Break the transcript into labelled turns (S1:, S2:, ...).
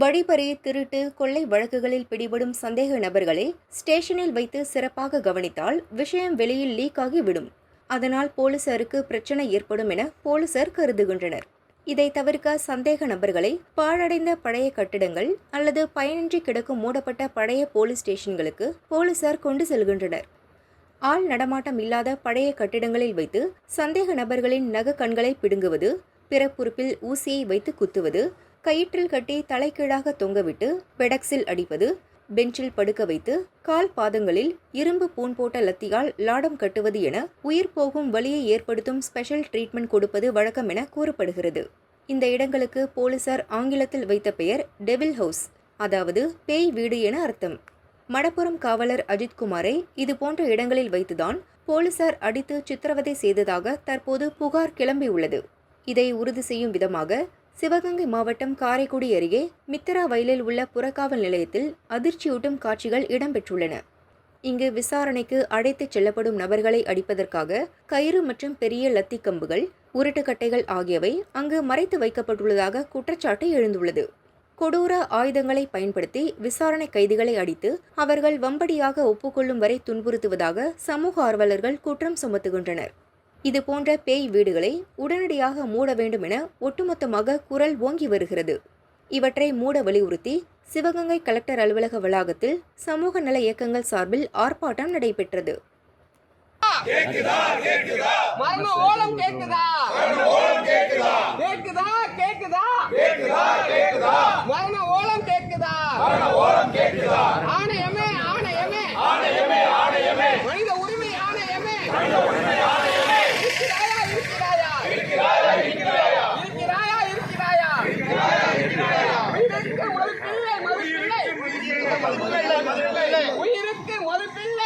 S1: வழிபறி திருட்டு கொள்ளை வழக்குகளில் பிடிபடும் சந்தேக நபர்களை ஸ்டேஷனில் வைத்து சிறப்பாக கவனித்தால் விஷயம் வெளியில் லீக் ஆகிவிடும். அதனால் போலீசாருக்கு பிரச்சனை ஏற்படும் என போலீசார் கருதுகின்றனர். இதை தவிர்க்க சந்தேக நபர்களை பாழடைந்த பழைய கட்டிடங்கள் அல்லது பயனின்றி கிடக்கும் மூடப்பட்ட பழைய போலீஸ் ஸ்டேஷன்களுக்கு போலீசார் கொண்டு செல்கின்றனர். ஆள் நடமாட்டம் இல்லாத பழைய கட்டிடங்களில் வைத்து சந்தேக நபர்களின் நக கண்களை பிடுங்குவது பிறப்புறுப்பில் ஊசியை வைத்து குத்துவது கயிற்றில் கட்டி தலைகீழாக தொங்கவிட்டு பெடக்ஸில் அடிப்பது பெஞ்சில் படுக்க வைத்து கால் பாதங்களில் இரும்பு பூன் போட்ட லத்தியால் லாடம் கட்டுவது என உயிர் போகும் வலியை ஏற்படுத்தும் ஸ்பெஷல் ட்ரீட்மெண்ட் கொடுப்பது வழக்கம் என கூறப்படுகிறது. இந்த இடங்களுக்கு போலீசார் ஆங்கிலத்தில் வைத்த பெயர் டெவில் ஹவுஸ் அதாவது பேய் வீடு என அர்த்தம். மடப்புறம் காவலர் அஜித்குமாரை இது போன்ற இடங்களில் வைத்துதான் போலீசார் அடித்து சித்திரவதை செய்ததாக தற்போது புகார் கிளம்பியுள்ளது. இதை உறுதி செய்யும் விதமாக சிவகங்கை மாவட்டம் காரைக்குடி அருகே மித்திரா வயலில் உள்ள புறக்காவல் நிலையத்தில் அதிர்ச்சியூட்டும் காட்சிகள் இடம்பெற்றுள்ளன. இங்கு விசாரணைக்கு அழைத்துச் செல்லப்படும் நபர்களை அடிப்பதற்காக கயிறு மற்றும் பெரிய லத்தி கம்புகள் உருட்டுக்கட்டைகள் ஆகியவை அங்கு மறைத்து வைக்கப்பட்டுள்ளதாக குற்றச்சாட்டு எழுந்துள்ளது. கொடூர ஆயுதங்களை பயன்படுத்தி விசாரணை கைதிகளை அடித்து அவர்கள் வம்படியாக ஒப்புக்கொள்ளும் வரை துன்புறுத்துவதாக சமூக ஆர்வலர்கள் குற்றம் சுமத்துகின்றனர். இதுபோன்ற பேய் வீடுகளை உடனடியாக மூட வேண்டும் என ஒட்டுமொத்தமாக குரல் ஓங்கி வருகிறது. இவற்றை மூட வலியுறுத்தி சிவகங்கை கலெக்டர் அலுவலக வளாகத்தில் சமூக நல இயக்கங்கள் சார்பில் ஆர்ப்பாட்டம் நடைபெற்றது.
S2: மரண ஓலம் கேக்குதா? இல்லை இல்லை இல்லை